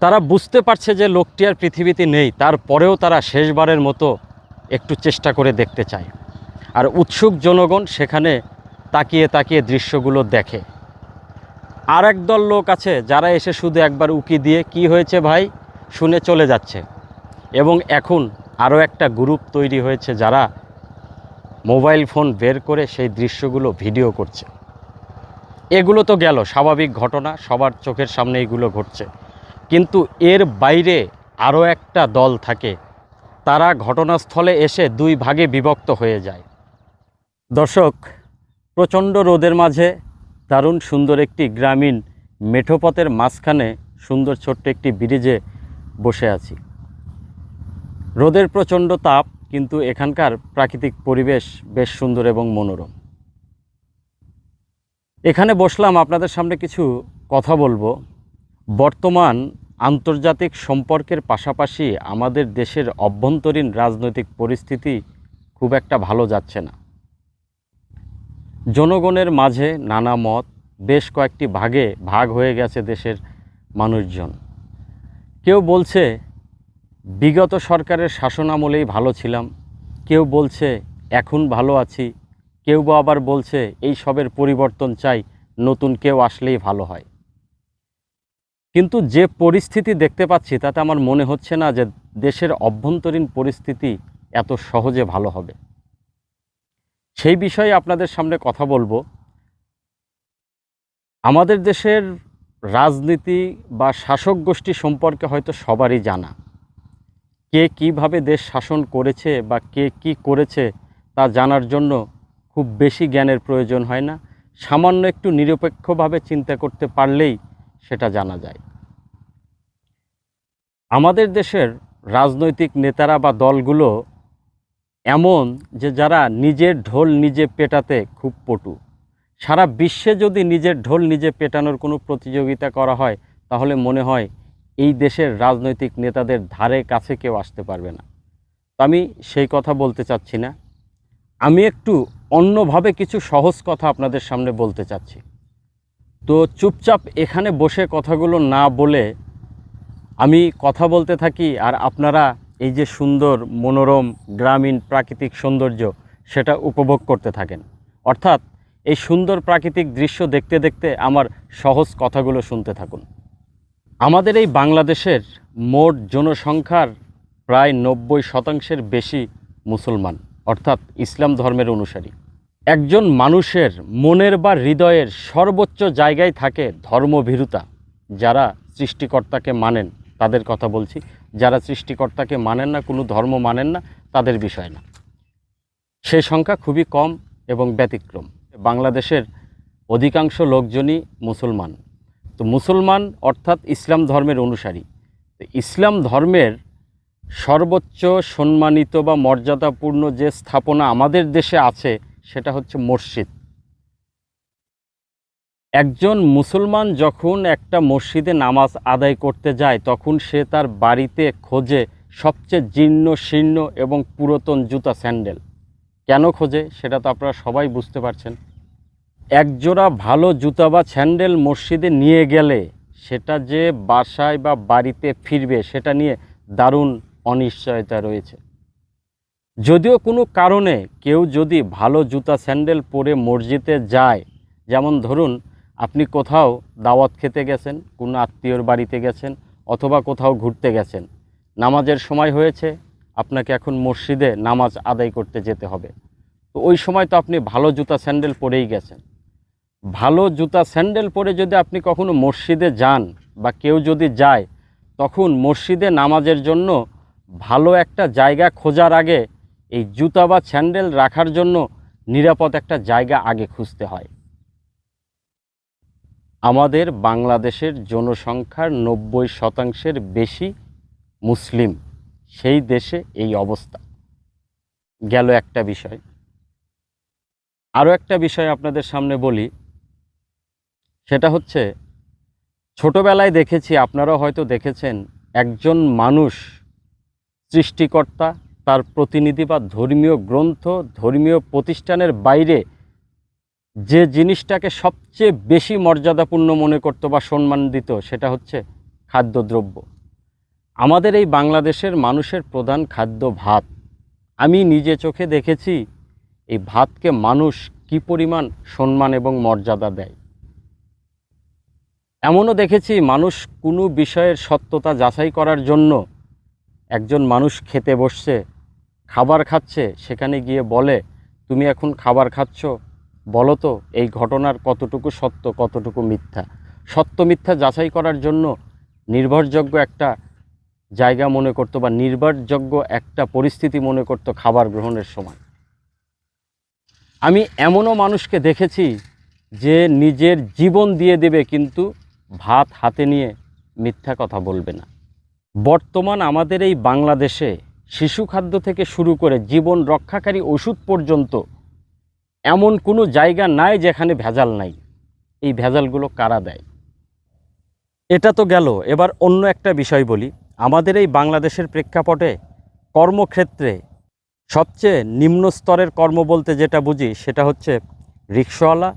তারা বুঝতে পারছে যে লোকটি আর পৃথিবীতে নেই, তারপরেও তারা শেষবারের মতো একটু চেষ্টা করে দেখতে চায়। আর উৎসুক জনগণ সেখানে তাকিয়ে তাকিয়ে দৃশ্যগুলো দেখে। আর একদল লোক আছে যারা এসে শুধু একবার উকি দিয়ে, কি হয়েছে ভাই? শুনে চলে যাচ্ছে। এবং এখন আরও একটা গ্রুপ তৈরি হয়েছে যারা মোবাইল ফোন বের করে সেই দৃশ্যগুলো ভিডিও করছে। এগুলো তো গেল, স্বাভাবিক ঘটনা, সবার চোখের সামনে এগুলো ঘটছে। কিন্তু এর বাইরে আরও একটা দল থাকে। তারা ঘটনাস্থলে এসে দুই ভাগে বিভক্ত হয়ে যায়। দর্শক, প্রচণ্ড রোদের মাঝে দারুণ সুন্দর একটি গ্রামীণ মেঠোপথের মাঝখানে সুন্দর ছোট্ট একটি ব্রিজে বসে আছি। রোদের প্রচণ্ড তাপ, কিন্তু এখানকার প্রাকৃতিক পরিবেশ বেশ সুন্দর এবং মনোরম। এখানে বসলাম, আপনাদের সামনে কিছু কথা বলব। বর্তমান আন্তর্জাতিক সম্পর্কের পাশাপাশি আমাদের দেশের অভ্যন্তরীণ রাজনৈতিক পরিস্থিতি খুব একটা ভালো যাচ্ছে না। জনগণের মাঝে নানা মত, বেশ কয়েকটি ভাগে ভাগ হয়ে গেছে দেশের মানুষজন। কেউ বলছে, বিগত সরকারের শাসনামলেই ভালো ছিলাম। কেউ বলছে, এখন ভালো আছি। কেউ বা আবার বলছে, এই সবের পরিবর্তন চাই, নতুন কেউ আসলেই ভালো হয়। কিন্তু যে পরিস্থিতি দেখতে পাচ্ছি, তাতে আমার মনে হচ্ছে না যে দেশের অভ্যন্তরীণ পরিস্থিতি এত সহজে ভালো হবে। সেই বিষয়ে আপনাদের সামনে কথা বলব। আমাদের দেশের রাজনীতি বা শাসক গোষ্ঠী সম্পর্কে হয়তো সবারই জানা। কে কীভাবে দেশ শাসন করেছে বা কে কি করেছে তা জানার জন্য খুব বেশি জ্ঞানের প্রয়োজন হয় না। সামান্য একটু নিরপেক্ষভাবে চিন্তা করতে পারলেই সেটা জানা যায়। আমাদের দেশের রাজনৈতিক নেতারা বা দলগুলো এমন যে যারা নিজের ঢোল নিজে পেটাতে খুব পটু। সারা বিশ্বে যদি নিজের ঢোল নিজে পেটানোর কোনো প্রতিযোগিতা করা হয়, তাহলে মনে হয় এই দেশের রাজনৈতিক নেতাদের ধারে কাছে কেউ আসতে পারবে না। তো আমি সেই কথা বলতে চাচ্ছি না। আমি একটু অন্যভাবে কিছু সহজ কথা আপনাদের সামনে বলতে চাচ্ছি। তো চুপচাপ এখানে বসে কথাগুলো না বলে আমি কথা বলতে থাকি আর আপনারা এই যে সুন্দর, মনোরম, গ্রামীণ, প্রাকৃতিক সৌন্দর্য সেটা উপভোগ করতে থাকেন। অর্থাৎ এই সুন্দর প্রাকৃতিক দৃশ্য দেখতে দেখতে আমার সহজ কথাগুলো শুনতে থাকুন। আমাদের এই বাংলাদেশের মোট জনসংখ্যার প্রায় নব্বই শতাংশের বেশি মুসলমান, অর্থাৎ ইসলাম ধর্মের অনুসারী। একজন মানুষের মনের বা হৃদয়ের সর্বোচ্চ জায়গায় থাকে ধর্মভীরুতা, যারা সৃষ্টিকর্তাকে মানেন। তাদের কথা বলছি। যারা সৃষ্টিকর্তাকে মানেন না, কোনো ধর্ম মানেন না, তাদের বিষয় না। সে সংখ্যা খুবই কম এবং ব্যতিক্রম। বাংলাদেশের অধিকাংশ লোকজনই মুসলমান। তো মুসলমান অর্থাৎ ইসলাম ধর্মের অনুসারী। ইসলাম ধর্মের সর্বোচ্চ সম্মানিত বা মর্যাদাপূর্ণ যে স্থাপনা আমাদের দেশে আছে, সেটা হচ্ছে মসজিদ। একজন মুসলমান যখন একটা মসজিদে নামাজ আদায় করতে যায়, তখন সে তার বাড়িতে খোঁজে সবচেয়ে জীর্ণ, শীর্ণ এবং পুরাতন জুতা স্যান্ডেল। কেন খোঁজে? সেটা তো আপনারা সবাই বুঝতে পারছেন। একজোড়া ভালো জুতা বা স্যান্ডেল মসজিদে নিয়ে গেলে সেটা যে বাসায় বা বাড়িতে ফিরবে, সেটা নিয়ে দারুণ অনিশ্চয়তা রয়েছে। যদিও কোনো কারণে কেউ যদি ভালো জুতা স্যান্ডেল পরে মসজিদে যায়, যেমন ধরুন আপনি কোথাও দাওয়াত খেতে গেছেন, কোনো আত্মীয়র বাড়িতে গেছেন অথবা কোথাও ঘুরতে গেছেন, নামাজের সময় হয়েছে, আপনাকে এখন মসজিদে নামাজ আদায় করতে যেতে হবে। তো ওই সময় তো আপনি ভালো জুতা, স্যান্ডেল পরেই গেছেন। ভালো জুতা, স্যান্ডেল পরে যদি আপনি কখনো মসজিদে যান বা কেউ যদি যায়, তখন মসজিদে নামাজের জন্য ভালো একটা জায়গা খোঁজার আগে এই জুতা বা স্যান্ডেল রাখার জন্য নিরাপদ একটা জায়গা আগে খুঁজতে হয়। আমাদের বাংলাদেশের জনসংখ্যার নব্বই শতাংশের বেশি মুসলিম। সেই দেশে এই অবস্থা। গেল একটা বিষয়। আরও একটা বিষয় আপনাদের সামনে বলি। সেটা হচ্ছে, ছোটবেলায় দেখেছি, আপনারাও হয়তো দেখেছেন, একজন মানুষ, সৃষ্টিকর্তা, তার প্রতিনিধি বা ধর্মীয় গ্রন্থ, ধর্মীয় প্রতিষ্ঠানের বাইরে যে জিনিসটাকে সবচেয়ে বেশি মর্যাদাপূর্ণ মনে করতো বা সম্মান দিত সেটা হচ্ছে খাদ্যদ্রব্য। আমাদের এই বাংলাদেশের মানুষের প্রধান খাদ্য ভাত। আমি নিজে চোখে দেখেছি এই ভাতকে মানুষ কি পরিমাণ সম্মান এবং মর্যাদা দেয়। এমনও দেখেছি মানুষ কোনো বিষয়ের সত্যতা যাচাই করার জন্য একজন মানুষ খেতে বসছে, খাবার খাচ্ছে, সেখানে গিয়ে বলে, তুমি এখন খাবার খাচ্ছ? বলো তো এই ঘটনার কতটুকু সত্য, কতটুকু মিথ্যা? সত্য মিথ্যা যাচাই করার জন্য নির্ভরযোগ্য একটা জায়গা মনে করতো বা নির্ভরযোগ্য একটা পরিস্থিতি মনে করতো খাবার গ্রহণের সময়। আমি এমনও মানুষকে দেখেছি যে নিজের জীবন দিয়ে দেবে কিন্তু ভাত হাতে নিয়ে মিথ্যা কথা বলবে না। বর্তমান আমাদের এই বাংলাদেশে শিশু খাদ্য থেকে শুরু করে জীবন রক্ষাকারী ওষুধ পর্যন্ত এমন কোনো জায়গা নাই যেখানে ভেজাল নাই। এই ভেজালগুলো কারা দেয়? এটা তো গেল। এবার অন্য একটা বিষয় বলি। আমাদের এই বাংলাদেশের প্রেক্ষাপটে কর্মক্ষেত্রে সবচেয়ে নিম্ন স্তরের কর্ম বলতে যেটা বুঝি, সেটা হচ্ছে রিক্সাওয়ালা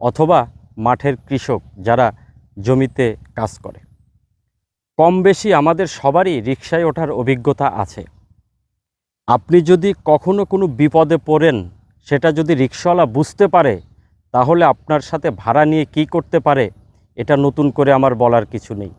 অথবা মাঠের কৃষক যারা জমিতে কাজ করে। কম বেশি আমাদের সবারই রিক্সায় ওঠার অভিজ্ঞতা আছে। আপনি যদি কখনো কোনো বিপদে পড়েন সেটা যদি রিক্সাওয়ালা বুঝতে পারে, তাহলে আপনার সাথে ভাড়া নিয়ে কি করতে পারে, এটা নতুন করে আমার বলার কিছু নেই।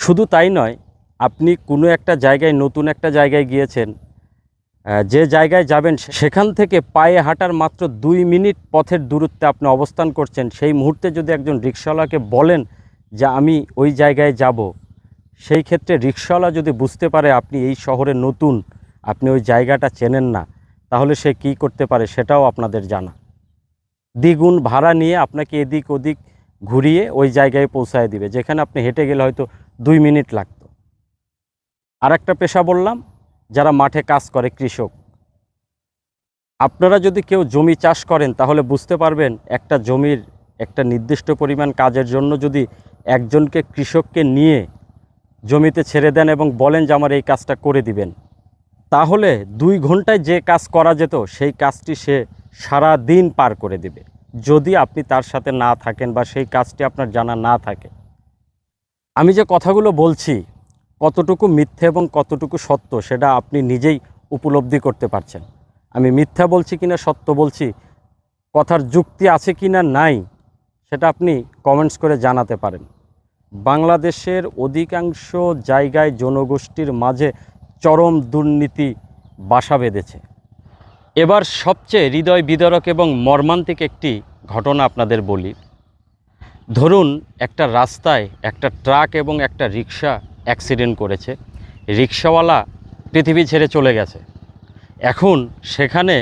শুধু তাই নয়, আপনি কোনো একটা জায়গায়, নতুন একটা জায়গায় গিয়েছেন যে জায়গায় যাবেন সেখান থেকে পায়ে হাঁটার মাত্র দুই মিনিট পথের দূরত্বে আপনি অবস্থান করছেন। সেই মুহূর্তে যদি একজন রিক্সাওয়ালাকে বলেন যে, আমি ওই জায়গায় যাব, সেই ক্ষেত্রে রিক্সাওয়ালা যদি বুঝতে পারে, আপনি এই শহরে নতুন, আপনি ওই জায়গাটা চেনেন না তাহলে সে কী করতে পারে সেটাও আপনাদের জানা। দ্বিগুণ ভাড়া নিয়ে আপনাকে এদিক ওদিক ঘুরিয়ে ওই জায়গায় পৌঁছায় দিবে, যেখানে আপনি হেঁটে গেলে হয়তো দুই মিনিট লাগতো। আর একটা পেশা বললাম, যারা মাঠে কাজ করে কৃষক। আপনারা যদি কেউ জমি চাষ করেন, তাহলে বুঝতে পারবেন একটা জমির একটা নির্দিষ্ট পরিমাণ কাজের জন্য যদি একজনকে কৃষককে নিয়ে জমিতে ছেড়ে দেন এবং বলেন যে, আমার এই কাজটা করে দিবেন। তাহলে দুই ঘন্টায় যে কাজ করা যেত, সেই কাজটি সে সারা দিন পার করে দেবে। যদি আপনি তার সাথে না থাকেন বা সেই কাজটি আপনার জানা না থাকে। আমি যে কথাগুলো বলছি, কতটুকু মিথ্যে এবং কতটুকু সত্য, সেটা আপনি নিজেই উপলব্ধি করতে পারছেন। আমি মিথ্যা বলছি কিনা, সত্য বলছি, কথার যুক্তি আছে কি না নাই, সেটা আপনি কমেন্টস করে জানাতে পারেন। বাংলাদেশের অধিকাংশ জায়গায় জনগোষ্ঠীর মাঝে চরম দুর্নীতি বাসা বেঁধেছে। এবার সবচেয়ে হৃদয় বিদারক এবং মর্মান্তিক একটি ঘটনা আপনাদের বলি। ধরুন, একটা রাস্তায় একটা ট্রাক এবং একটা রিক্সা অ্যাক্সিডেন্ট করেছে। রিক্সাওয়ালা পৃথিবী ছেড়ে চলে গেছে। এখন সেখানে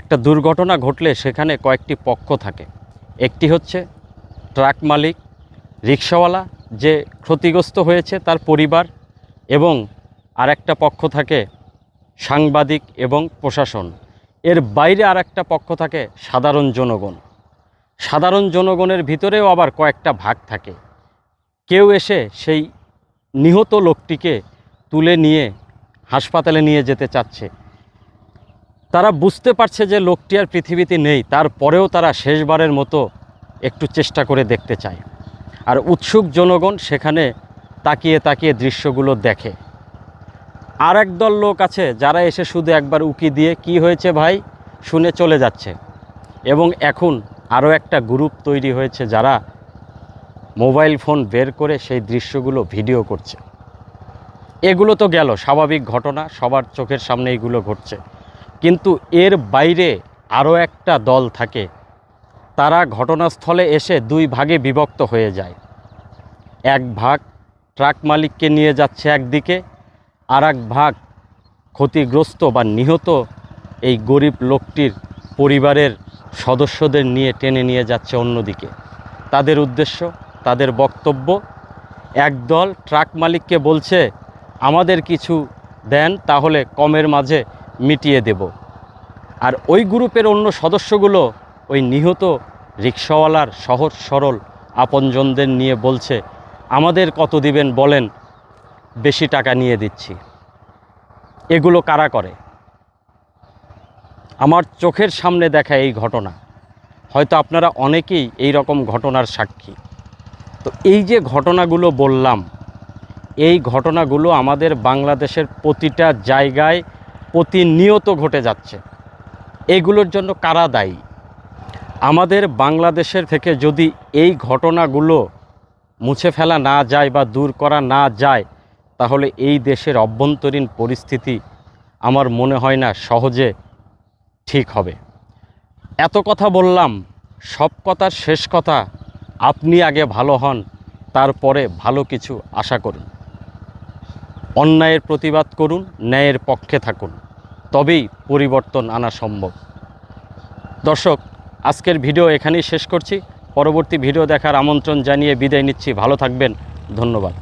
একটা দুর্ঘটনা ঘটলে সেখানে কয়েকটি পক্ষ থাকে। একটি হচ্ছে ট্রাক মালিক রিক্সাওয়ালা যে ক্ষতিগ্রস্ত হয়েছে তার পরিবার এবং আরেকটা পক্ষ থাকে সাংবাদিক এবং প্রশাসন। এর বাইরে আরেকটা পক্ষ থাকে সাধারণ জনগণ। সাধারণ জনগণের ভিতরেও আবার কয়েকটা ভাগ থাকে। কেউ এসে সেই নিহত লোকটিকে তুলে নিয়ে হাসপাতালে নিয়ে যেতে চাচ্ছে। তারা বুঝতে পারছে যে লোকটি আর পৃথিবীতে নেই, তারপরেও তারা শেষবারের মতো একটু চেষ্টা করে দেখতে চায়। আর উৎসুক জনগণ সেখানে তাকিয়ে তাকিয়ে দৃশ্যগুলো দেখে। আর একদল লোক আছে যারা এসে শুধু একবার উকি দিয়ে কি হয়েছে ভাই? শুনে চলে যাচ্ছে। এবং এখন আরও একটা গ্রুপ তৈরি হয়েছে যারা মোবাইল ফোন বের করে সেই দৃশ্যগুলো ভিডিও করছে। এগুলো তো গেল, স্বাভাবিক ঘটনা, সবার চোখের সামনে এগুলো ঘটছে। কিন্তু এর বাইরে আরও একটা দল থাকে। তারা ঘটনাস্থলে এসে দুই ভাগে বিভক্ত হয়ে যায়। এক ভাগ ট্রাক মালিককে নিয়ে যাচ্ছে একদিকে আর ভাগ ক্ষতিগ্রস্ত বা নিহত এই গরিব লোকটির পরিবারের সদস্যদের নিয়ে টেনে নিয়ে যাচ্ছে অন্যদিকে। তাদের উদ্দেশ্য, তাদের বক্তব্য, একদল ট্রাক মালিককে বলছে, আমাদের কিছু দেন, তাহলে কমের মাঝে মিটিয়ে দেব। আর ওই গ্রুপের অন্য সদস্যগুলো ওই নিহত রিক্সাওয়ালার সহজ সরল আপনজনদের নিয়ে বলছে, আমাদের কত দিবেন বলেন বেশি টাকা নিয়ে দিচ্ছি। এগুলো কারা করে? আমার চোখের সামনে দেখা এই ঘটনা। হয়তো আপনারা অনেকেই এই রকম ঘটনার সাক্ষী। তো এই যে ঘটনাগুলো বললাম, এই ঘটনাগুলো আমাদের বাংলাদেশের প্রতিটা জায়গায় প্রতিনিয়ত ঘটে যাচ্ছে। এগুলোর জন্য কারা দায়ী? আমাদের বাংলাদেশের থেকে যদি এই ঘটনাগুলো মুছে ফেলা না যায় বা দূর করা না যায় তাহলে এই দেশের অভ্যন্তরীণ পরিস্থিতি আমার মনে হয় না সহজে ঠিক হবে। এত কথা বললাম, সব কথার শেষ কথা আপনি আগে ভালো হন, তারপরে ভালো কিছু আশা করুন। অন্যায়ের প্রতিবাদ করুন, ন্যায়ের পক্ষে থাকুন, তবেই পরিবর্তন আনা সম্ভব। দর্শক, আজকের ভিডিও এখানেই শেষ করছি। পরবর্তী ভিডিও দেখার আমন্ত্রণ জানিয়ে বিদায় নিচ্ছি। ভালো থাকবেন। ধন্যবাদ।